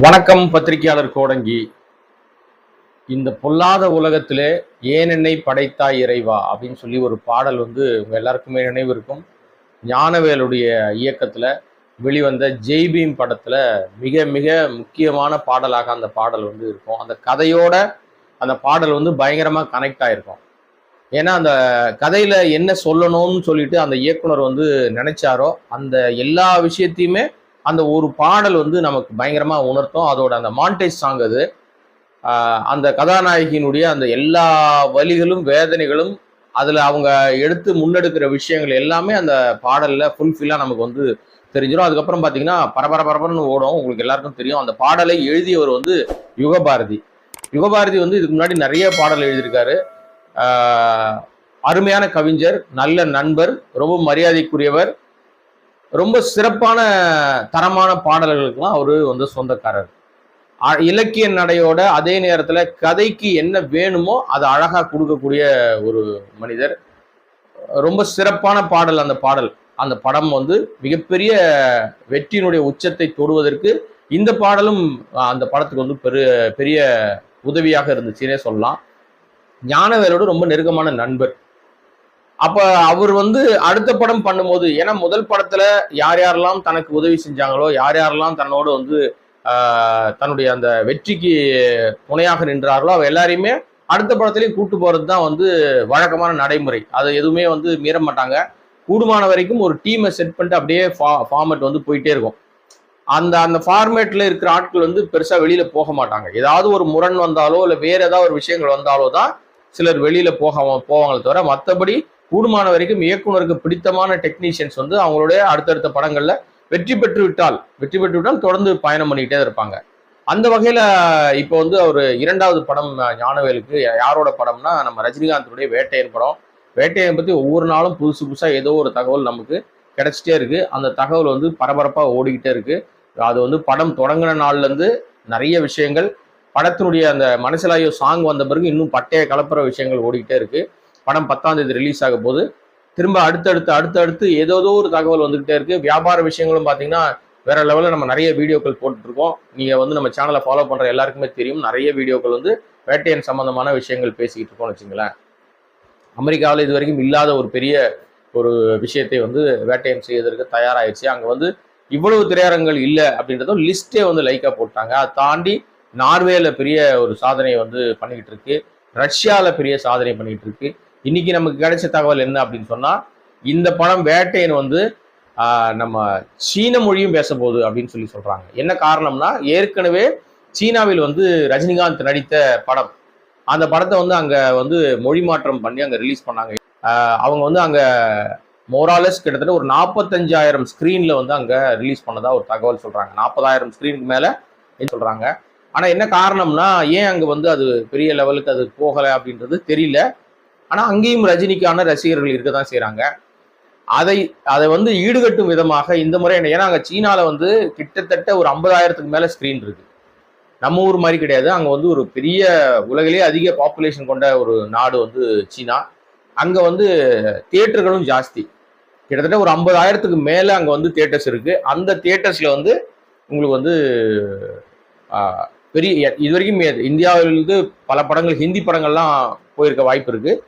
வணக்கம் பத்திரிகையாளர் கோடங்கி. இந்த பொல்லாத உலகத்திலே ஏனென்னை படைத்தா படைத்தாய் இறைவா? அப்படின்னு சொல்லி ஒரு பாடல் வந்து உங்கள் எல்லாருக்குமே நினைவு இருக்கும். ஞானவேலுடைய இயக்கத்தில் வெளிவந்த ஜெய்பீம் படத்தில் மிக மிக முக்கியமான பாடலாக அந்த பாடல் வந்து இருக்கும். அந்த கதையோட அந்த பாடல் வந்து பயங்கரமாக கனெக்ட் ஆகிருக்கும் ஏன்னா அந்த கதையில் என்ன சொல்லணும்னு சொல்லிட்டு அந்த இயக்குனர் வந்து நினைச்சாரோ அந்த எல்லா விஷயத்தையுமே அந்த ஒரு பாடல் வந்து நமக்கு பயங்கரமா உணர்த்தும். அதோட அந்த மாண்டேஜ் சாங் அது. அந்த கதாநாயகியினுடைய அந்த எல்லா வலிகளும் வேதனைகளும் அதில் அவங்க எடுத்து முன்னெடுக்கிற விஷயங்கள் எல்லாமே அந்த பாடலில் ஃபுல்ஃபில்லாக நமக்கு வந்து தெரிஞ்சிடும் அதுக்கப்புறம் பார்த்தீங்கன்னா பரபர பரபரன்னு ஓடும். உங்களுக்கு எல்லாருக்கும் தெரியும். அந்த பாடலை எழுதியவர் வந்து யுகபாரதி. யுகபாரதி வந்து இதுக்கு முன்னாடி நிறைய பாடல் எழுதியிருக்காரு. அருமையான கவிஞர் நல்ல நண்பர் ரொம்ப மரியாதைக்குரியவர் ரொம்ப சிறப்பான தரமான பாடல்களுக்கெல்லாம் அவரு வந்து சொந்தக்காரர். அ- இலக்கிய நடையோட அதே நேரத்தில் கதைக்கு என்ன வேணுமோ அதை அழகாக கொடுக்கக்கூடிய ஒரு மனிதர். ரொம்ப சிறப்பான பாடல் அந்த பாடல். அந்த படம் வந்து மிகப்பெரிய வெற்றியினுடைய உச்சத்தை தொடுவதற்கு இந்த பாடலும் அந்த படத்துக்கு வந்து பெரு பெரிய உதவியாக இருந்துச்சுன்னே சொல்லலாம். ஞானவேலோட ரொம்ப நெருக்கமான நண்பர். அப்ப அவர் வந்து அடுத்த படம் பண்ணும்போது ஏன்னா முதல் படத்துல யார் யாரெல்லாம் தனக்கு உதவி செஞ்சாங்களோ யார் யாரெல்லாம் தன்னோடு வந்து தன்னுடைய அந்த வெற்றிக்கு துணையாக நின்றார்களோ அவ எல்லாரையுமே அடுத்த படத்துலையும் கூட்டு போறது தான் வந்து வழக்கமான நடைமுறை. அதை எதுவுமே வந்து மீற மாட்டாங்க. கூடுமான வரைக்கும் ஒரு டீமை செட் பண்ணிட்டு அப்படியே ஃபார்மேட் வந்து போயிட்டே இருக்கும். அந்த அந்த ஃபார்மேட்டில் இருக்கிற ஆட்கள் வந்து பெருசாக வெளியில் போக மாட்டாங்க. ஏதாவது ஒரு முரண் வந்தாலோ இல்லை வேறு ஏதாவது ஒரு விஷயங்கள் வந்தாலோ தான் சிலர் வெளியில் போக போவாங்களே தவிர மற்றபடி கூடுமான வரைக்கும் இயக்குனருக்கு பிடித்தமான டெக்னீஷியன்ஸ் வந்து அவங்களுடைய அடுத்தடுத்த படங்களில் வெற்றி பெற்று விட்டால் வெற்றி பெற்று விட்டால் தொடர்ந்து பயணம் பண்ணிக்கிட்டே இருப்பாங்க. அந்த வகையில் இப்போ வந்து அவர் இரண்டாவது படம் ஞானவேலுக்கு யாரோட படம்னா நம்ம ரஜினிகாந்தனுடைய வேட்டையன் படம். வேட்டையன் பற்றி ஒவ்வொரு நாளும் புதுசு புதுசாக ஏதோ ஒரு தகவல் நமக்கு கிடைச்சிட்டே இருக்குது அந்த தகவல் வந்து பரபரப்பாக ஓடிக்கிட்டே இருக்குது அது வந்து படம் தொடங்கின நாள்லேருந்து நிறைய விஷயங்கள் படத்தினுடைய அந்த மனசிலாயோ சாங் வந்த பிறகு இன்னும் பட்டைய கலப்புற விஷயங்கள் ஓடிக்கிட்டே இருக்குது படம் பத்தாம் தேதி ரிலீஸ் ஆக போது திரும்ப அடுத்தடுத்து அடுத்தடுத்து ஏதோதோ ஒரு தகவல் வந்துகிட்டே இருக்கு. வியாபார விஷயங்களும் பார்த்தீங்கன்னா வேற லெவலில் நம்ம நிறைய வீடியோக்கள் போட்டுருக்கோம் நீங்கள் வந்து நம்ம சேனலை ஃபாலோ பண்ணுற எல்லாருக்குமே தெரியும். நிறைய வீடியோக்கள் வந்து வேட்டையன் சம்பந்தமான விஷயங்கள் பேசிக்கிட்டு இருக்கோம்னு வச்சுங்களேன் அமெரிக்காவில் இது வரைக்கும் இல்லாத ஒரு பெரிய ஒரு விஷயத்தை வந்து வேட்டையன் செய்வதற்கு தயாராகிடுச்சு அங்கே வந்து இவ்வளவு திரையரங்கள் இல்லை அப்படின்றதும் லிஸ்ட்டே வந்து லைக்காக போட்டாங்க. அதை தாண்டி நார்வேல பெரிய ஒரு சாதனையை வந்து பண்ணிக்கிட்டு இருக்கு. ரஷ்யாவில் பெரிய சாதனை பண்ணிக்கிட்டு இருக்கு. இன்னைக்கு நமக்கு கிடைச்ச தகவல் என்ன அப்படின்னு சொன்னா இந்த படம் வேட்டையன் வந்து நம்ம சீன மொழியும் பேச போகுது அப்படின்னு சொல்லி சொல்றாங்க. என்ன காரணம்னா ஏற்கனவே சீனாவில் வந்து ரஜினிகாந்த் நடித்த படம். அந்த படத்தை வந்து அங்கே வந்து மொழி மாற்றம் பண்ணி அங்கே ரிலீஸ் பண்ணாங்க. அவங்க வந்து அங்கே மோராலஸ் கிட்டத்தட்ட ஒரு நாற்பத்தஞ்சாயிரம் ஸ்க்ரீனில் வந்து அங்கே ரிலீஸ் பண்ணதா ஒரு தகவல் சொல்கிறாங்க நாற்பதாயிரம் ஸ்க்ரீனுக்கு மேலே சொல்கிறாங்க ஆனால் என்ன காரணம்னா ஏன் அங்கே வந்து அது பெரிய லெவலுக்கு அது போகலை அப்படின்றது தெரியல. ஆனால் அங்கேயும் ரஜினிக்கான ரசிகர்கள் இருக்க தான் செய்கிறாங்க அதை அதை வந்து ஈடுகட்டும் விதமாக இந்த முறை என்ன ஏன்னா அங்கே சீனாவில் வந்து கிட்டத்தட்ட ஒரு ஐம்பதாயிரத்துக்கு மேலே ஸ்க்ரீன் இருக்கு. நம்ம ஊர் மாதிரி கிடையாது. அங்கே வந்து ஒரு பெரிய உலகிலேயே அதிக பாப்புலேஷன் கொண்ட ஒரு நாடு வந்து சீனா. அங்கே வந்து தியேட்டர்களும் ஜாஸ்தி. கிட்டத்தட்ட ஒரு ஐம்பதாயிரத்துக்கு மேலே அங்கே வந்து தியேட்டர்ஸ் இருக்குது அந்த தியேட்டர்ஸில் வந்து உங்களுக்கு வந்து பெரிய இது வரைக்கும் இந்தியாவிலிருந்து பல படங்கள் ஹிந்தி படங்கள்லாம் போயிருக்க வாய்ப்பு இருக்குது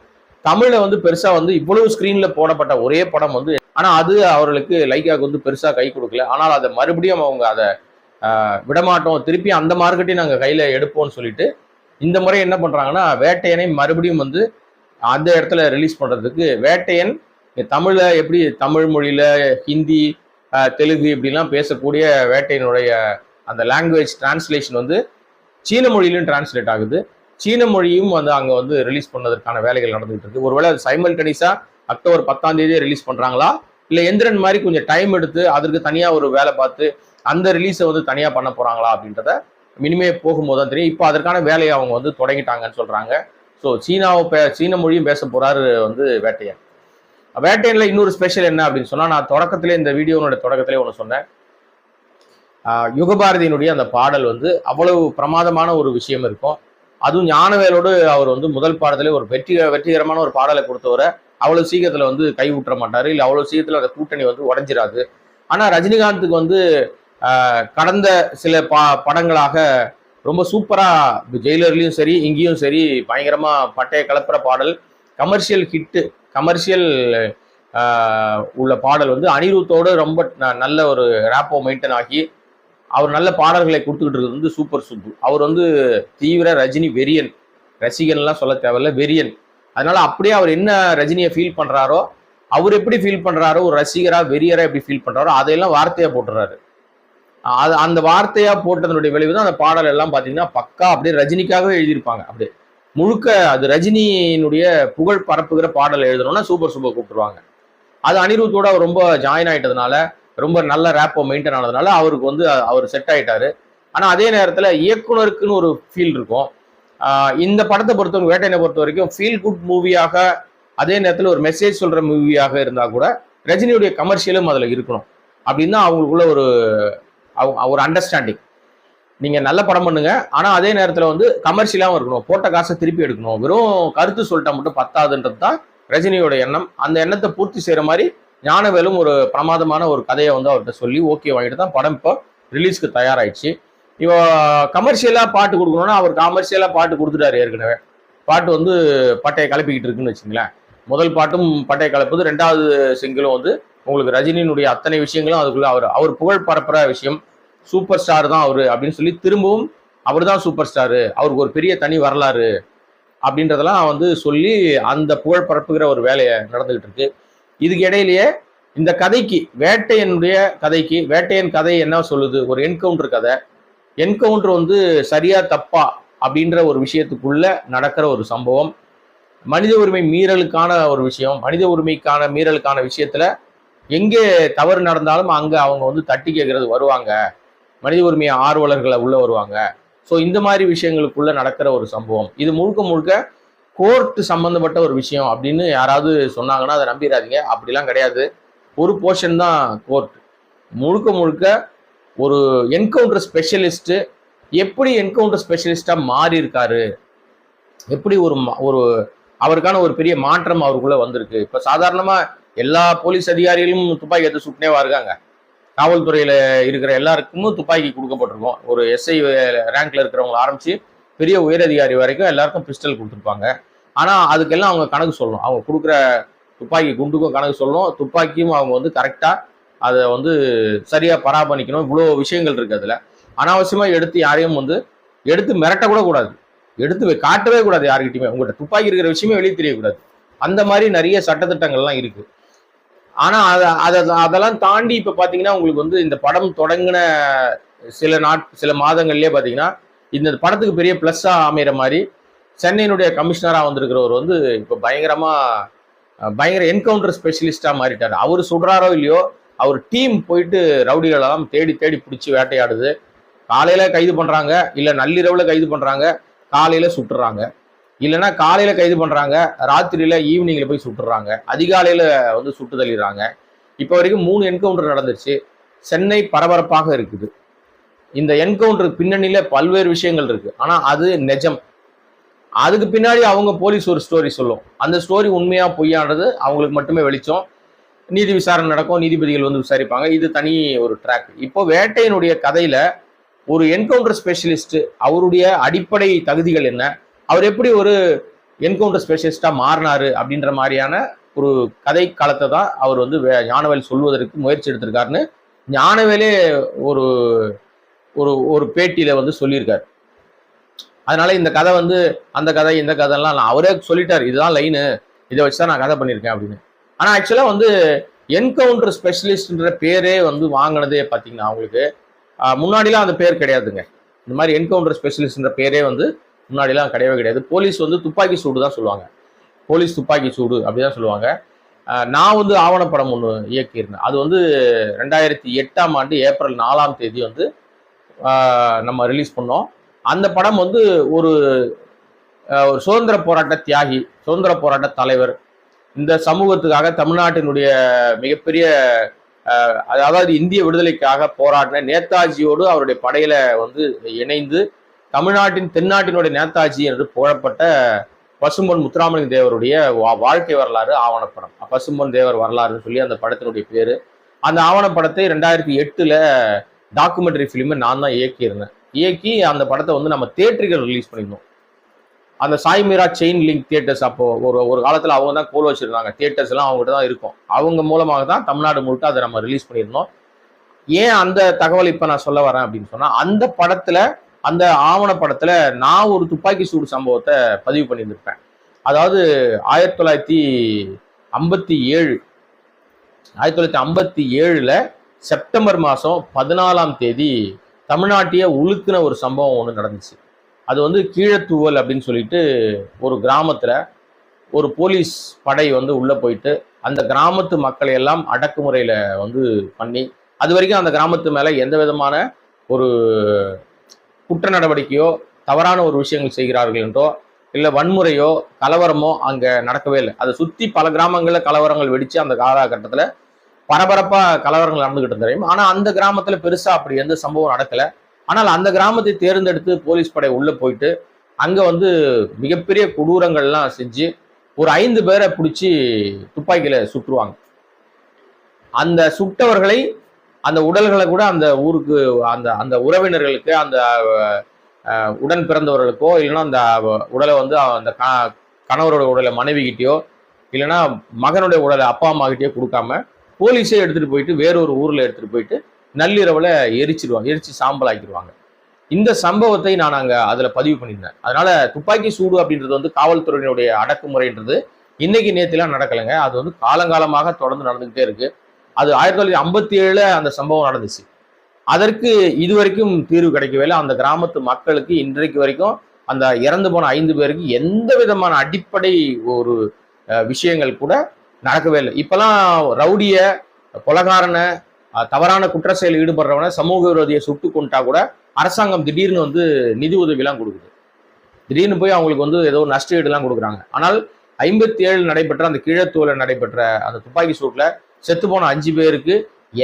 தமிழ்ல வந்து பெருசா வந்து இவ்வளவு ஸ்கிரீன்ல போடப்பட்ட ஒரே படம் வந்து ஆனா அது அவர்களுக்கு லைக்காக்கு வந்து பெருசா கை கொடுக்கல. ஆனால் அதை மறுபடியும் அவங்க அதை விடமாட்டோம். திருப்பி அந்த மார்க்கெட்டையும் நாங்கள் கையில எடுப்போம்னு சொல்லிட்டு இந்த முறை என்ன பண்றாங்கன்னா வேட்டையனை மறுபடியும் வந்து அந்த இடத்துல ரிலீஸ் பண்றதுக்கு வேட்டையன் தமிழில் தமிழ்ல எப்படி தமிழ் மொழியில ஹிந்தி தெலுங்கு இப்படிலாம் பேசக்கூடிய வேட்டையனுடைய அந்த லாங்குவேஜ் டிரான்ஸ்லேஷன் வந்து சீன மொழியிலும் டிரான்ஸ்லேட் ஆகுது. சீன மொழியும் வந்து அங்கே வந்து ரிலீஸ் பண்ணதற்கான வேலைகள் நடந்துகிட்டு இருக்கு. ஒருவேளை அது சைமல்டனிஸா அக்டோபர் பத்தாம் தேதியே ரிலீஸ் பண்ணுறாங்களா இல்லை எந்திரன் மாதிரி கொஞ்சம் டைம் எடுத்து அதற்கு தனியாக ஒரு வேலை பார்த்து அந்த ரிலீஸை வந்து தனியாக பண்ண போகிறாங்களா அப்படின்றத இனிமே போகும்போது தான் தெரியும். இப்போ அதற்கான வேலையை அவங்க வந்து தொடங்கிட்டாங்கன்னு சொல்கிறாங்க ஸோ சீனாவை பே சீன மொழியும் பேச போகிறாரு வந்து வேட்டையன். வேட்டையனில் இன்னொரு ஸ்பெஷல் என்ன அப்படின்னு சொன்னால் நான் தொடக்கத்திலே இந்த வீடியோனுடைய தொடக்கத்திலே ஒன்று சொன்னேன். யுகபாரதியினுடைய அந்த பாடல் வந்து அவ்வளவு பிரமாதமான ஒரு விஷயம் இருக்கும். அதுவும் ஞானவேலோடு அவர் வந்து முதல் பாடத்திலே ஒரு வெற்றி வெற்றிகரமான ஒரு பாடலை கொடுத்தவரை அவ்வளோ சீக்கிரத்தில் வந்து கை விட்டுற இல்லை அவ்வளோ சீக்கிரத்தில் அந்த கூட்டணி வந்து உடஞ்சிராது. ஆனால் ரஜினிகாந்துக்கு வந்து கடந்த சில பா படங்களாக ரொம்ப சூப்பராக ஜெயிலர்லேயும் சரி இங்கேயும் சரி பயங்கரமாக பட்டைய கலப்புற பாடல் கமர்ஷியல் ஹிட்டு கமர்ஷியல் உள்ள பாடல் வந்து அனிருத்தோடு ரொம்ப ந- நல்ல ஒரு ரேப்போ மெயின்டைன் ஆகி அவர் நல்ல பாடல்களை கொடுத்துக்கிட்டு இருக்கிறது வந்து சூப்பர் சுப்பு. அவர் வந்து தீவிர ரஜினி வெறியன். ரசிகன்லாம் சொல்ல தேவையில்ல வெறியன். அதனால அப்படியே அவர் என்ன ரஜினியை ஃபீல் பண்றாரோ அவர் எப்படி ஃபீல் பண்றாரோ ஒரு ரசிகரா வெறியரா எப்படி ஃபீல் பண்றாரோ அதையெல்லாம் வார்த்தையா போட்டுறாரு. அது அந்த வார்த்தையா போட்டதனுடைய விளைவு தான் அந்த பாடல் எல்லாம் பார்த்தீங்கன்னா பக்கா அப்படியே ரஜினிக்காகவே எழுதியிருப்பாங்க. அப்படியே முழுக்க அது ரஜினியினுடைய புகழ் பரப்புகிற பாடல் எழுதணும்னா சூப்பர் சூப்பர் கூப்பிட்டுருவாங்க. அது அனிருத்தோட அவர் ரொம்ப ஜாயின் ஆயிட்டதுனால ரொம்ப நல்ல ரேப்போ மெயின்டைன் ஆனதுனால அவருக்கு வந்து அவர் செட் ஆயிட்டாரு. ஆனால் அதே நேரத்தில் இயக்குனருக்குன்னு ஒரு ஃபீல் இருக்கும். இந்த படத்தை பொறுத்தவரைக்கும் வேட்டையனை பொறுத்த வரைக்கும் ஃபீல் குட் மூவியாக அதே நேரத்தில் ஒரு மெசேஜ் சொல்கிற மூவியாக இருந்தால் கூட ரஜினியுடைய கமர்ஷியலும் அதில் இருக்கணும். அப்படின்னு தான் அவங்களுக்குள்ள ஒரு அவ- ஒரு அண்டர்ஸ்டாண்டிங் நீங்கள் நல்ல படம் பண்ணுங்க. ஆனால் அதே நேரத்தில் வந்து கமர்ஷியலாகவும் இருக்கணும். போட்ட காசை திருப்பி எடுக்கணும். வெறும் கருத்து சொல்லிட்டா மட்டும் பத்தாதுன்றது தான் ரஜினியோட எண்ணம். அந்த எண்ணத்தை பூர்த்தி செய்கிற மாதிரி ஞானவேலும் ஒரு பிரமாதமான ஒரு கதையை வந்து அவர்கிட்ட சொல்லி ஓகே வாங்கிட்டு தான் படம் இப்போ ரிலீஸ்க்கு தயாராயிடுச்சு. இப்போ கமர்ஷியலாக பாட்டு கொடுக்கணும்னா அவர் கமர்ஷியலாக பாட்டு கொடுத்துட்டாரு ஏற்கனவே. பாட்டு வந்து பட்டையை கலப்பிக்கிட்டு இருக்குன்னு வச்சுங்களேன் முதல் பாட்டும் பட்டையை கலப்புது ரெண்டாவது சிங்கிளும் வந்து உங்களுக்கு ரஜினியினுடைய அத்தனை விஷயங்களும் அதுக்குள்ளே அவர் அவர் புகழ் பரப்புற விஷயம். சூப்பர் ஸ்டார் தான் அவர் அப்படின்னு சொல்லி திரும்பவும் அவர் தான் சூப்பர் ஸ்டாரு அவருக்கு ஒரு பெரிய தனி வரலாறு அப்படின்றதெல்லாம் வந்து சொல்லி அந்த புகழ் பரப்புகிற ஒரு வேலையை நடந்துகிட்டு இருக்கு. இதுக்கு இடையிலேயே இந்த கதைக்கு வேட்டையனுடைய கதைக்கு வேட்டையன் கதை என்ன சொல்லுது? ஒரு என்கவுண்டர் கதை. என்கவுண்டர் வந்து சரியா தப்பா அப்படின்ற ஒரு விஷயத்துக்குள்ள நடக்கிற ஒரு சம்பவம். மனித உரிமை மீறலுக்கான ஒரு விஷயம். மனித உரிமைக்கான மீறலுக்கான விஷயத்துல எங்கே தவறு நடந்தாலும் அங்கே அவங்க வந்து தட்டி கேட்கறது வருவாங்க. மனித உரிமை ஆர்வலர்களை உள்ள வருவாங்க. ஸோ இந்த மாதிரி விஷயங்களுக்குள்ள நடக்கிற ஒரு சம்பவம். இது முழுக்க முழுக்க கோர்ட்டு சம்மந்தப்பட்ட ஒரு விஷயம் அப்படின்னு யாராவது சொன்னாங்கன்னா அதை நம்பிடாதீங்க அப்படிலாம் கிடையாது. ஒரு போர்ஷன் தான் கோர்ட் முழுக்க முழுக்க ஒரு என்கவுண்டர் ஸ்பெஷலிஸ்ட்டு எப்படி என்கவுண்டர் ஸ்பெஷலிஸ்ட்டாக மாறி இருக்காரு எப்படி ஒரு ஒரு அவருக்கான ஒரு பெரிய மாற்றம் அவருக்குள்ள வந்திருக்கு? இப்போ சாதாரணமாக எல்லா போலீஸ் அதிகாரிகளும் துப்பாக்கி எடுத்து சுட்டுனேவா இருக்காங்க காவல்துறையில் இருக்கிற எல்லாருக்கும் துப்பாக்கி கொடுக்கப்பட்டிருக்கும். ஒரு எஸ்ஐ ரேங்க்ல இருக்கிறவங்க ஆரம்பிச்சு பெரிய உயரதிகாரி வரைக்கும் எல்லாருக்கும் பிஸ்டல் கொடுத்துருப்பாங்க. ஆனால் அதுக்கெல்லாம் அவங்க கணக்கு சொல்லணும். அவங்க கொடுக்குற துப்பாக்கி குண்டுக்கும் கணக்கு சொல்லணும். துப்பாக்கியும் அவங்க வந்து கரெக்டாக அதை வந்து சரியாக பராமரிக்கணும். இவ்வளோ விஷயங்கள் இருக்குது அதில். அனாவசியமாக எடுத்து யாரையும் வந்து எடுத்து மிரட்டக்கூட கூடாது. எடுத்து காட்டவே கூடாது யாருக்கிட்டையுமே உங்கள்கிட்ட துப்பாக்கி இருக்கிற விஷயமே வெளியே தெரியக்கூடாது. அந்த மாதிரி நிறைய சட்டத்திட்டங்கள்லாம் இருக்கு. ஆனால் அதை அதை அதெல்லாம் தாண்டி இப்போ பார்த்தீங்கன்னா உங்களுக்கு வந்து இந்த படம் தொடங்கின சில நாட் சில மாதங்கள்லேயே பார்த்தீங்கன்னா இந்த படத்துக்கு பெரிய ப்ளஸ்ஸாக அமைகிற மாதிரி சென்னையினுடைய கமிஷனராக வந்திருக்கிறவர் வந்து இப்போ பயங்கரமாக பயங்கர என்கவுண்டர் ஸ்பெஷலிஸ்ட்டாக மாறிட்டார். அவர் சுடுறாரோ இல்லையோ அவர் டீம் போயிட்டு ரவுடிகளெல்லாம் தேடி தேடி பிடிச்சி வேட்டையாடுது. காலையில் கைது பண்ணுறாங்க இல்லை நள்ளிரவில் கைது பண்ணுறாங்க காலையில் சுட்டுறாங்க. இல்லைன்னா காலையில் கைது பண்ணுறாங்க ராத்திரியில் ஈவினிங்கில் போய் சுட்டுறாங்க. அதிகாலையில் வந்து சுட்டு தள்ளிடுறாங்க இப்போ வரைக்கும் மூணு என்கவுண்டர் நடந்துருச்சு. சென்னை பரபரப்பாக இருக்குது. இந்த என்கவுண்டர் பின்னணியில பல்வேறு விஷயங்கள் இருக்கு. ஆனா அது நிஜம். அதுக்கு பின்னாடி அவங்க போலீஸ் ஒரு ஸ்டோரி சொல்லும். அந்த ஸ்டோரி உண்மையா பொய்யானது அவங்களுக்கு மட்டுமே வெளிச்சம். நீதி விசாரணை நடக்கும் நீதிபதிகள் வந்து விசாரிப்பாங்க. இது தனி ஒரு ட்ராக் இப்போ வேட்டையினுடைய கதையில ஒரு என்கவுண்டர் ஸ்பெஷலிஸ்ட் அவருடைய அடிப்படை தகுதிகள் என்ன? அவர் எப்படி ஒரு என்கவுண்டர் ஸ்பெஷலிஸ்டா மாறினாரு அப்படின்ற மாதிரியான ஒரு கதை காலத்தை தான் அவர் வந்து ஞானவேல் சொல்வதற்கு முயற்சி எடுத்திருக்காருன்னு ஞானவேலே ஒரு ஒரு ஒரு பேட்டியில் வந்து சொல்லியிருக்காரு. அதனால இந்த கதை வந்து அந்த கதை இந்த கதைலாம் நான் அவரே சொல்லிட்டார். இதுதான் லைனு இதை வச்சு தான் நான் கதை பண்ணியிருக்கேன் அப்படின்னு. ஆனால் ஆக்சுவலாக வந்து என்கவுண்டர் ஸ்பெஷலிஸ்ட்ன்ற பேரே வந்து வாங்கினதே பார்த்தீங்கன்னா அவங்களுக்கு முன்னாடிலாம் அந்த பேர் கிடையாதுங்க. இந்த மாதிரி என்கவுண்டர் ஸ்பெஷலிஸ்ட்ன்ற பேரே வந்து முன்னாடிலாம் கிடையவே கிடையாது. போலீஸ் வந்து துப்பாக்கி சூடு தான் சொல்லுவாங்க. போலீஸ் துப்பாக்கி சூடு அப்படிதான் சொல்லுவாங்க. நான் வந்து ஆவணப்படம் ஒன்று இயக்கியிருந்தேன். அது வந்து ரெண்டாயிரத்தி எட்டாம் ஆண்டு ஏப்ரல் நாலாம் தேதி வந்து நம்ம ரிலீஸ் பண்ணோம். அந்த படம் வந்து ஒரு ஒரு சுதந்திர போராட்ட தியாகி சுதந்திர போராட்ட தலைவர். இந்த சமூகத்துக்காக தமிழ்நாட்டினுடைய மிகப்பெரிய அதாவது இந்திய விடுதலைக்காக போராடின நேதாஜியோடு அவருடைய படையில வந்து இணைந்து தமிழ்நாட்டின் தென்னாட்டினுடைய நேதாஜி என்று புகழப்பட்ட பசும்பொன் முத்துராமலிங்க தேவருடைய வா- வாழ்க்கை வரலாறு ஆவணப்படம். பசும்பொன் தேவர் வரலாறுன்னு சொல்லி அந்த படத்தினுடைய பேரு. அந்த ஆவணப்படத்தை ரெண்டாயிரத்தி எட்டுல டாக்குமெண்ட்ரி ஃபிலிமை நான் தான் இயக்கியிருந்தேன். இயக்கி அந்த படத்தை வந்து நம்ம தேட்டர்கள் ரிலீஸ் பண்ணியிருந்தோம். அந்த சாய்மீரா செயின் லிங்க் தியேட்டர்ஸ் அப்போ ஒரு ஒரு காலத்தில் அவங்க தான் கோல் வச்சிருந்தாங்க. தியேட்டர்ஸ் எல்லாம் அவங்ககிட்ட தான் இருக்கும். அவங்க மூலமாக தான் தமிழ்நாடு முழுக்க அதை நம்ம ரிலீஸ் பண்ணியிருந்தோம். ஏன் அந்த தகவல் இப்போ நான் சொல்ல வரேன் அப்படின்னு சொன்னால் அந்த படத்தில் அந்த ஆவண படத்தில் நான் ஒரு துப்பாக்கி சூடு சம்பவத்தை பதிவு பண்ணியிருந்திருப்பேன். அதாவது ஆயிரத்தி தொள்ளாயிரத்தி ஐம்பத்தி ஏழு ஆயிரத்தி தொள்ளாயிரத்தி ஐம்பத்தி ஏழில் செப்டம்பர் மாதம் பதினாலாம் தேதி தமிழ்நாட்டையே உழுக்கின ஒரு சம்பவம் ஒன்று நடந்துச்சு. அது வந்து கீழத்தூவல் அப்படின்னு சொல்லிட்டு ஒரு கிராமத்தில் ஒரு போலீஸ் படை வந்து உள்ளே போயிட்டு அந்த கிராமத்து மக்களை எல்லாம் அடக்குமுறையில் வந்து பண்ணி அது வரைக்கும் அந்த கிராமத்து மேலே எந்த விதமான ஒரு குற்ற நடவடிக்கையோ தவறான ஒரு விஷயங்கள் செய்கிறார்கள் என்றோ இல்லை வன்முறையோ கலவரமோ அங்கே நடக்கவே இல்லை. அதை சுற்றி பல கிராமங்களில் கலவரங்கள் வெடித்து அந்த காலகட்டத்தில் பரபரப்பாக கலவரங்கள் நடந்துகிட்டு தெரியும்? ஆனால் அந்த கிராமத்தில் பெருசாக அப்படி எந்த சம்பவம் நடக்கல. ஆனால் அந்த கிராமத்தை தேர்ந்தெடுத்து போலீஸ் படை உள்ளே போயிட்டு அங்கே வந்து மிகப்பெரிய கொடூரங்கள்லாம் செஞ்சு ஒரு ஐந்து பேரை பிடிச்சி துப்பாக்கியில சுட்டுருவாங்க. அந்த சுட்டவர்களை அந்த உடல்களை கூட அந்த ஊருக்கு அந்த அந்த உறவினர்களுக்கு அந்த உடன் பிறந்தவர்களுக்கோ இல்லைன்னா அந்த உடலை வந்து அந்த க- கணவரோட உடலை மனைவிகிட்டயோ இல்லைன்னா மகனுடைய உடலை அப்பா அம்மா கிட்டேயோ கொடுக்காம போலீஸே எடுத்துகிட்டு போயிட்டு வேறொரு ஊரில் எடுத்துகிட்டு போயிட்டு நள்ளிரவில் எரிச்சிடுவாங்க எரிச்சு சாம்பல் ஆக்கிடுவாங்க இந்த சம்பவத்தை நான் அங்கே அதில் பதிவு பண்ணியிருந்தேன். அதனால் துப்பாக்கி சூடு அப்படின்றது வந்து காவல்துறையினுடைய அடக்குமுறைன்றது இன்னைக்கு நேற்றுலாம் நடக்கலைங்க. அது வந்து காலங்காலமாக தொடர்ந்து நடந்துகிட்டே இருக்குது அது ஆயிரத்தி தொள்ளாயிரத்தி ஐம்பத்தி ஏழில் அந்த சம்பவம் நடந்துச்சு. அதற்கு இதுவரைக்கும் தீர்வு கிடைக்கவே இல்லை. அந்த கிராமத்து மக்களுக்கு இன்றைக்கு வரைக்கும் அந்த இறந்து போன ஐந்து பேருக்கு எந்த விதமான அடிப்படை ஒரு விஷயங்கள் கூட நடக்கவே இல்லை. இப்பெல்லாம் ரவுடிய கொலகாரனை தவறான குற்ற செயலில் ஈடுபடுறவனை சமூக விரோதியை சுட்டு கொண்டா கூட அரசாங்கம் திடீர்னு வந்து நிதி உதவிலாம் கொடுக்குது. திடீர்னு போய் அவங்களுக்கு வந்து ஏதோ நஷ்ட ஈடுலாம் கொடுக்குறாங்க. ஆனால் ஐம்பத்தி ஏழு நடைபெற்ற அந்த கீழத்தூவில் நடைபெற்ற அந்த துப்பாக்கி சூட்டில் செத்து போன அஞ்சு பேருக்கு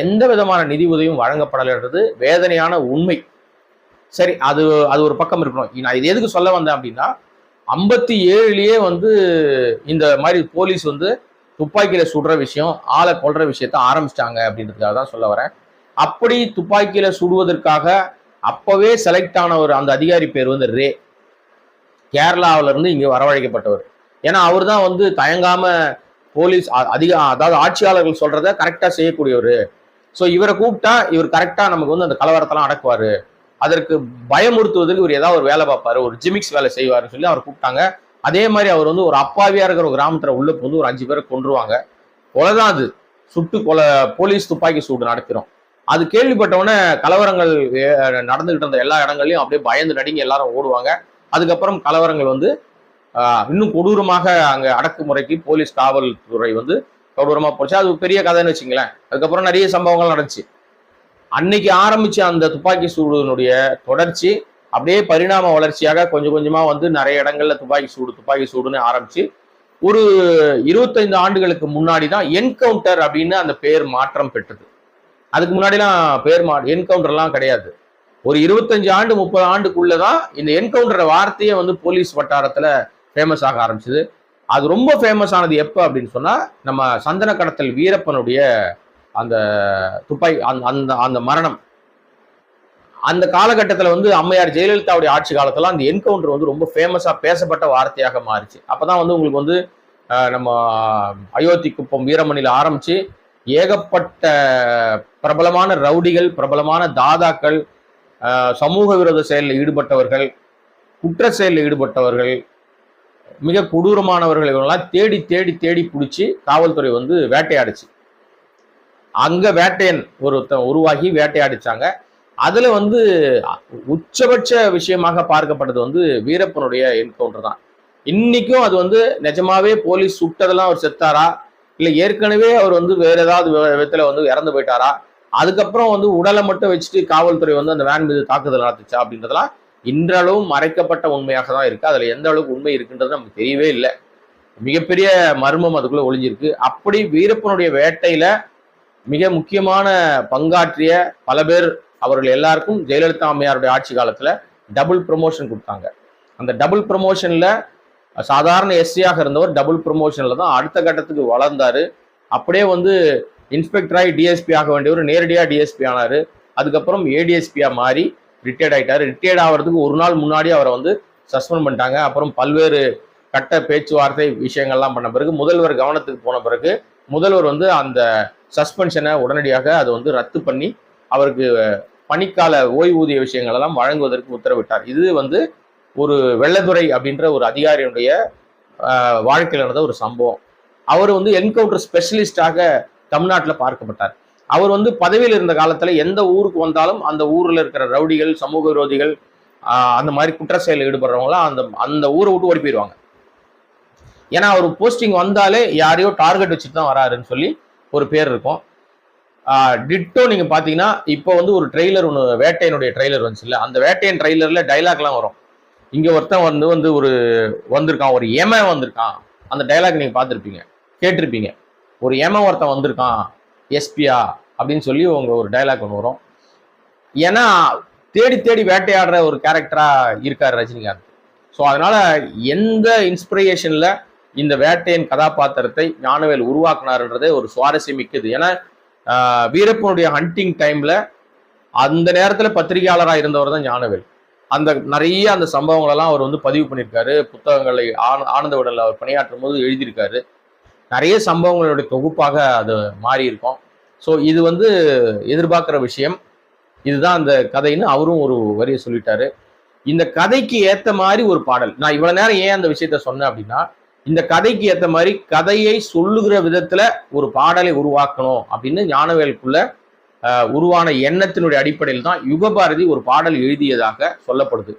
எந்த விதமான நிதி உதவியும் வழங்கப்படலைன்றது வேதனையான உண்மை. சரி அது அது ஒரு பக்கம் இருக்கணும். நான் இது எதுக்கு சொல்ல வந்தேன் அப்படின்னா ஐம்பத்தி ஏழுலேயே வந்து இந்த மாதிரி போலீஸ் வந்து துப்பாக்கியில் சுடுற விஷயம் ஆளை கொள்ற விஷயத்த ஆரம்பிச்சிட்டாங்க அப்படின்றதுக்காக தான் சொல்ல வரேன். அப்படி துப்பாக்கியில் சுடுவதற்காக அப்போவே செலக்ட் ஆன ஒரு அந்த அதிகாரி பேர் வந்து ரே. கேரளாவிலேருந்து இங்கே வரவழைக்கப்பட்டவர். ஏன்னா அவர் தான் வந்து தயங்காமல் போலீஸ் அ- அதிக அதாவது ஆட்சியாளர்கள் சொல்கிறத கரெக்டாக செய்யக்கூடியவர். ஸோ இவரை கூப்பிட்டா இவர் கரெக்டாக நமக்கு வந்து அந்த கலவரத்தெல்லாம் அடக்குவார். அதற்கு பயமுறுத்துவதற்கு இவர் ஏதாவது ஒரு வேலை பார்ப்பார் ஒரு ஜிமிக்ஸ் வேலை செய்வாருன்னு சொல்லி அவர் கூப்பிட்டாங்க. அதே மாதிரி அவர் வந்து ஒரு அப்பாவியா இருக்கிற ஒரு கிராமத்துல உள்ள வந்து ஒரு அஞ்சு பேரை கொன்றுவாங்க. கொலைதான் அது. சுட்டு கொலை போலீஸ் துப்பாக்கி சூடு நடக்கிறோம் அது கேள்விப்பட்டவொடனே கலவரங்கள் நடந்துகிட்டு இருந்த எல்லா இடங்கள்லையும் அப்படியே பயந்து நடுங்கி எல்லாரும் ஓடுவாங்க. அதுக்கப்புறம் கலவரங்கள் வந்து இன்னும் கொடூரமாக அங்கே அடக்குமுறைக்கு போலீஸ் காவல்துறை வந்து கொடூரமாக போச்சு. அது பெரிய கதைன்னு வச்சுங்களேன். அதுக்கப்புறம் நிறைய சம்பவங்கள் நடந்துச்சு. அன்னைக்கு ஆரம்பிச்ச அந்த துப்பாக்கி சூடுனுடைய தொடர்ச்சி அப்படியே பரிணாம வளர்ச்சியாக கொஞ்சம் கொஞ்சமாக வந்து நிறைய இடங்கள்ல துப்பாக்கி சூடு துப்பாக்கி சூடுன்னு ஆரம்பிச்சு ஒரு இருபத்தைந்து ஆண்டுகளுக்கு முன்னாடி தான் என்கவுண்டர் அப்படின்னு அந்த பேர் மாற்றம் பெற்றது. அதுக்கு முன்னாடிலாம் பேர் மா என்கவுண்டர்லாம் கிடையாது. ஒரு இருபத்தஞ்சு ஆண்டு முப்பது ஆண்டுக்குள்ளே தான் இந்த என்கவுண்டர் வார்த்தையே வந்து போலீஸ் வட்டாரத்தில் ஃபேமஸ் ஆக ஆரம்பிச்சது. அது ரொம்ப ஃபேமஸ் ஆனது எப்போ அப்படின்னு சொன்னால் நம்ம சந்தன கடத்தல் வீரப்பனுடைய அந்த துப்பாக்கி அந்த அந்த அந்த மரணம். அந்த காலகட்டத்தில் வந்து அம்மையார் ஜெயலலிதாவுடைய ஆட்சி காலத்தில் அந்த என்கவுண்டர் வந்து ரொம்ப ஃபேமஸாக பேசப்பட்ட வார்த்தையாக மாறிச்சு. அப்பதான் வந்து உங்களுக்கு வந்து நம்ம அயோத்தி குப்பம் வீரமணியில் ஆரம்பித்து ஏகப்பட்ட பிரபலமான ரவுடிகள் பிரபலமான தாதாக்கள் சமூக விரோத செயலில் ஈடுபட்டவர்கள் குற்ற செயலில் ஈடுபட்டவர்கள் மிக கொடூரமானவர்கள் இவங்கெல்லாம் தேடி தேடி தேடி பிடிச்சி காவல்துறை வந்து வேட்டையாடுச்சு. அங்கே வேட்டையன் ஒருத்தன் உருவாகி வேட்டையாடிச்சாங்க. அதுல வந்து உச்சபட்ச விஷயமாக பார்க்கப்பட்டது வந்து வீரப்பனுடைய என்கவுண்டர் தான். இன்னைக்கும் அது வந்து நிஜமாவே போலீஸ் சுட்டதெல்லாம் அவர் செத்தாரா? இல்ல ஏற்கனவே அவர் வந்து வேற ஏதாவது விதத்துல வந்து இறந்து போயிட்டாரா? அதுக்கப்புறம் வந்து உடலை மட்டும் வச்சுட்டு காவல்துறை வந்து அந்த வேன் மீது தாக்குதல் நடத்துச்சா அப்படின்றதெல்லாம் இன்றளவும் மறைக்கப்பட்ட உண்மையாக தான் இருக்கு. அதுல எந்த அளவுக்கு உண்மை இருக்குன்றது நமக்கு தெரியவே இல்லை. மிகப்பெரிய மர்மம் அதுக்குள்ள ஒளிஞ்சிருக்கு. அப்படி வீரப்பனுடைய வேட்டையில மிக முக்கியமான பங்காற்றிய பல பேர் அவர்கள் எல்லாருக்கும் ஜெயலலிதா அம்மையாருடைய ஆட்சி காலத்தில் டபுள் ப்ரமோஷன் கொடுத்தாங்க. அந்த டபுள் ப்ரொமோஷனில் சாதாரண எஸ்சியாக இருந்தவர் டபுள் ப்ரமோஷன்ல தான் அடுத்த கட்டத்துக்கு வளர்ந்தார். அப்படியே வந்து இன்ஸ்பெக்டராகி டிஎஸ்பி ஆக வேண்டியவர் நேரடியாக டிஎஸ்பி ஆனாரு. அதுக்கப்புறம் ஏடிஎஸ்பியாக மாறி ரிட்டையர்ட் ஆகிட்டார் ரிட்டையர்ட் ஆகிறதுக்கு ஒரு நாள் முன்னாடி அவரை வந்து சஸ்பெண்ட் பண்ணிட்டாங்க. அப்புறம் பல்வேறு கட்ட பேச்சுவார்த்தை விஷயங்கள்லாம் பண்ண பிறகு முதல்வர் கவனத்துக்கு போன பிறகு முதல்வர் வந்து அந்த சஸ்பென்ஷனை உடனடியாக அதை வந்து ரத்து பண்ணி அவருக்கு பணிக்கால ஓய்வூதிய விஷயங்கள் எல்லாம் வழங்குவதற்கு உத்தரவிட்டார். இது வந்து ஒரு வெள்ளத்துறை அப்படின்ற ஒரு அதிகாரியுடைய வாழ்க்கையில் நடந்த ஒரு சம்பவம். அவர் வந்து என்கவுண்டர் ஸ்பெஷலிஸ்டாக தமிழ்நாட்டில் பார்க்கப்பட்டார். அவர் வந்து பதவியில் இருந்த காலத்தில் எந்த ஊருக்கு வந்தாலும் அந்த ஊரில் இருக்கிற ரவுடிகள் சமூக விரோதிகள் அந்த மாதிரி குற்ற செயலில் ஈடுபடுறவங்களாம் அந்த அந்த ஊரை விட்டு ஓடி போயிடுவாங்க ஏன்னா அவர் போஸ்டிங் வந்தாலே யாரையோ டார்கெட் வச்சுட்டு தான் வராருன்னு சொல்லி ஒரு பேர் இருக்கும். டிட்டோ நீங்க பாத்தீங்கன்னா இப்போ வந்து ஒரு ட்ரெய்லர் ஒன்று வேட்டையனுடைய ட்ரெய்லர் வந்துச்சுல்ல அந்த வேட்டையன் ட்ரெய்லர்ல டைலாக்லாம் வரும். இங்க ஒருத்தன் வந்து வந்து ஒரு வந்திருக்கான் ஒரு எம வந்திருக்கான். அந்த டைலாக் நீங்க பார்த்துருப்பீங்க கேட்டிருப்பீங்க. ஒரு எம ஒருத்தன் வந்திருக்கான் எஸ்பியா அப்படின்னு சொல்லி உங்க ஒரு டைலாக் ஒன்று வரும். ஏன்னா தேடி தேடி வேட்டையாடுற ஒரு கேரக்டரா இருக்கார் ரஜினிகாந்த். ஸோ அதனால எந்த இன்ஸ்பிரேஷன்ல இந்த வேட்டையின் கதாபாத்திரத்தை ஞானவேல் உருவாக்குனாருன்றதே ஒரு சுவாரஸ்யம் மிக்கது ஏன்னா வீரப்பனுடைய ஹண்டிங் டைம்ல அந்த நேரத்தில் பத்திரிகையாளராக இருந்தவர் தான் ஞானவேல். அந்த நிறைய அந்த சம்பவங்களெல்லாம் அவர் வந்து பதிவு பண்ணியிருக்காரு. புத்தகங்களை ஆன- ஆனந்த விடல அவர் பணியாற்றும் போது எழுதியிருக்காரு. நிறைய சம்பவங்களுடைய தொகுப்பாக அது மாறி இருக்கும் ஸோ இது வந்து எதிர்பார்க்குற விஷயம். இதுதான் அந்த கதைன்னு அவரும் ஒரு வரியை சொல்லிட்டாரு. இந்த கதைக்கு ஏற்ற மாதிரி ஒரு பாடல். நான் இவ்வளோ நேரம் ஏன் அந்த விஷயத்த சொன்னேன் அப்படின்னா இந்த கதைக்கு ஏத்த மாதிரி கதையை சொல்லுகிற விதத்துல ஒரு பாடலை உருவாக்கணும் அப்படின்னு ஞானவேலுக்குள்ள உருவான எண்ணத்தினுடைய அடிப்படையில் தான் யுகபாரதி ஒரு பாடல் எழுதியதாக சொல்லப்படுது.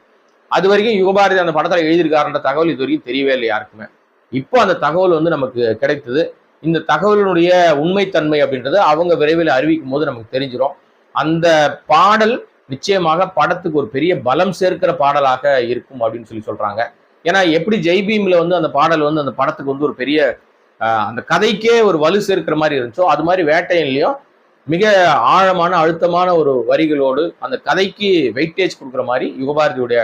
அது வரைக்கும் யுகபாரதி அந்த படத்தில் எழுதியிருக்காருன்ற தகவல் இது வரைக்கும் தெரியவே இல்லை யாருக்குமே. இப்போ அந்த தகவல் வந்து நமக்கு கிடைத்தது. இந்த தகவலினுடைய உண்மைத்தன்மை அப்படின்றது அவங்க விரைவில் அறிவிக்கும் போது நமக்கு தெரிஞ்சிடும் அந்த பாடல் நிச்சயமாக படத்துக்கு ஒரு பெரிய பலம் சேர்க்கிற பாடலாக இருக்கும் அப்படின்னு சொல்லி சொல்றாங்க. ஏன்னா எப்படி ஜெய்பீம்ல வந்து அந்த பாடல் வந்து அந்த படத்துக்கு வந்து ஒரு பெரிய அந்த கதைக்கே ஒரு வலு சேர்க்கிற மாதிரி இருந்துச்சோ அது மாதிரி வேட்டையன்லயும் மிக ஆழமான அழுத்தமான ஒரு வரிகளோடு அந்த கதைக்கு வெயிட்டேஜ் கொடுக்குற மாதிரி யுகபாரதியுடைய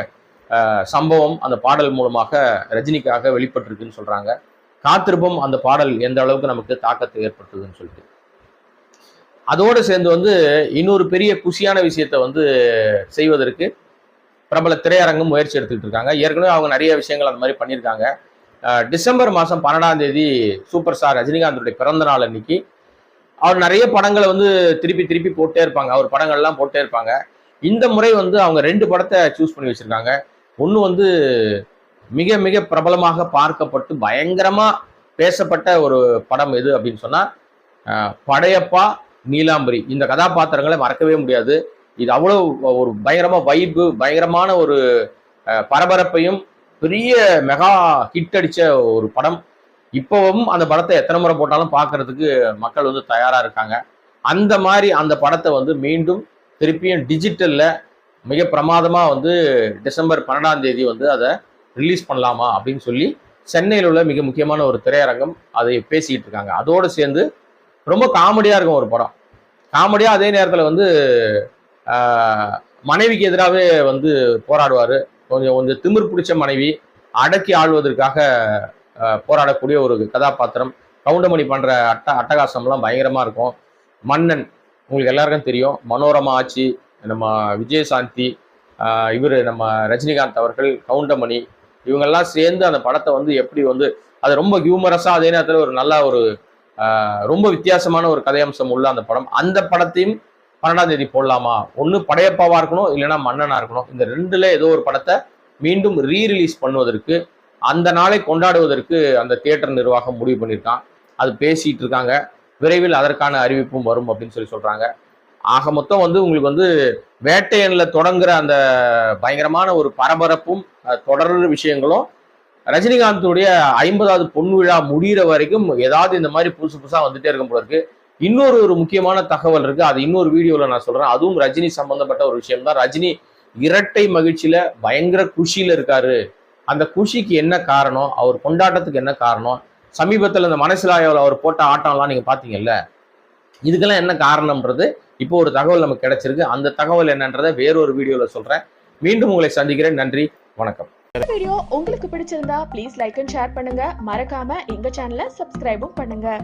சம்பவம் அந்த பாடல் மூலமாக ரஜினிக்காக வெளிப்பட்டிருக்குன்னு சொல்றாங்க. காத்திருப்போம் அந்த பாடல் எந்த அளவுக்கு நமக்கு தாக்கத்தை ஏற்படுத்துதுன்னு சொல்லிட்டு. அதோடு சேர்ந்து வந்து இன்னொரு பெரிய குஷியான விஷயத்தை வந்து செய்வதற்கு பிரபல திரையரங்கம் முயற்சி எடுத்துக்கிட்டு இருக்காங்க. ஏற்கனவே அவங்க நிறைய விஷயங்கள் அந்த மாதிரி பண்ணியிருக்காங்க. டிசம்பர் மாதம் பன்னெண்டாம் தேதி சூப்பர் ஸ்டார் ரஜினிகாந்தோடைய பிறந்த நாள் அன்னைக்கு அவர் நிறைய படங்களை வந்து திருப்பி திருப்பி போட்டே இருப்பாங்க. அவர் படங்கள்லாம் போட்டே இருப்பாங்க. இந்த முறை வந்து அவங்க ரெண்டு படத்தை சூஸ் பண்ணி வச்சிருக்காங்க. ஒன்று வந்து மிக மிக பிரபலமாக பார்க்கப்பட்டு பயங்கரமாக பேசப்பட்ட ஒரு படம் எது அப்படின்னு சொன்னால் படையப்பா நீலாம்பரி. இந்த கதாபாத்திரங்களை மறக்கவே முடியாது. இது அவ்வளவு ஒரு பயங்கரமா வைப்பு பயங்கரமான ஒரு பரபரப்பையும் பெரிய மெகா ஹிட் அடிச்ச ஒரு படம். இப்போவும் அந்த படத்தை எத்தனை முறை போட்டாலும் பார்க்கறதுக்கு மக்கள் வந்து தயாரா இருக்காங்க. அந்த மாதிரி அந்த படத்தை வந்து மீண்டும் திருப்பியும் டிஜிட்டல்ல மிக பிரமாதமா வந்து டிசம்பர் பன்னெண்டாம் தேதி வந்து அதை ரிலீஸ் பண்ணலாமா அப்படின்னு சொல்லி சென்னையில் உள்ள மிக முக்கியமான ஒரு திரையரங்கம் அதை பேசிக்கிட்டு இருக்காங்க. அதோடு சேர்ந்து ரொம்ப காமெடியாக இருக்கும் ஒரு படம். காமெடியாக அதே நேரத்தில் வந்து மனைவிக்கு எதிராகவே வந்து போராடுவார். கொஞ்சம் கொஞ்சம் திமிர் பிடிச்ச மனைவி அடக்கி ஆள்வதற்காக போராடக்கூடிய ஒரு கதாபாத்திரம். கவுண்டமணி பண்ணுற அட்ட அட்டகாசம்லாம் பயங்கரமாக இருக்கும். மன்னன் உங்களுக்கு எல்லாருக்கும் தெரியும். மனோரமா ஆட்சி நம்ம விஜயசாந்தி இவர் நம்ம ரஜினிகாந்த் அவர்கள் கவுண்டமணி இவங்கெல்லாம் சேர்ந்து அந்த படத்தை வந்து எப்படி வந்து அது ரொம்ப ஹியூமரஸாக அதே நேரத்தில் ஒரு நல்ல ஒரு ரொம்ப வித்தியாசமான ஒரு கதையம்சம் உள்ள அந்த படம். அந்த படத்தையும் பன்னெண்டாம் தேதி போடலாமா? ஒன்று படையப்பாவாக இருக்கணும் இல்லைன்னா மன்னனாக இருக்கணும். இந்த ரெண்டுல ஏதோ ஒரு படத்தை மீண்டும் ரீ ரிலீஸ் பண்ணுவதற்கு அந்த நாளை கொண்டாடுவதற்கு அந்த தியேட்டர் நிர்வாகம் முடிவு பண்ணியிருக்கான். அது பேசிகிட்டு இருக்காங்க. விரைவில் அதற்கான அறிவிப்பும் வரும் அப்படின்னு சொல்லி சொல்கிறாங்க ஆக மொத்தம் வந்து உங்களுக்கு வந்து வேட்டையனில் தொடங்குற அந்த பயங்கரமான ஒரு பரபரப்பும் அஹ், தொடர் விஷயங்களும் ரஜினிகாந்தோடைய ஐம்பதாவது பொன் விழா முடிகிற வரைக்கும் ஏதாவது இந்த மாதிரி புதுசு புதுசாக வந்துட்டே இருக்கும் போல இருக்குது இன்னொரு ஒரு முக்கியமான தகவல் இருக்கு. அது இன்னொரு வீடியோல நான் சொல்றேன். அதுவும் ரஜினி சம்பந்தப்பட்ட ஒரு விஷயம் தான் ரஜினி இரட்டை மகிழ்ச்சியில பயங்கர குஷியில இருக்காரு. அந்த குஷிக்கு என்ன காரணம்? அவர் கொண்டாட்டத்துக்கு என்ன காரணம்? சமீபத்தில் இந்த மனசிலாயாவில் அவர் போட்ட ஆட்டம்லாம் நீங்க பாத்தீங்கல்ல? இதுக்கெல்லாம் என்ன காரணம்ன்றது இப்போ ஒரு தகவல் நமக்கு கிடைச்சிருக்கு. அந்த தகவல் என்னன்றதை வேறொரு வீடியோல சொல்றேன். மீண்டும் உங்களை சந்திக்கிறேன். நன்றி. வணக்கம். வீடியோ உங்களுக்கு பிடிச்சிருந்தா ப்ளீஸ் லைக் அண்ட் ஷேர் பண்ணுங்க. மறக்காம எங்க சேனலை சப்ஸ்கிரைபும் பண்ணுங்க.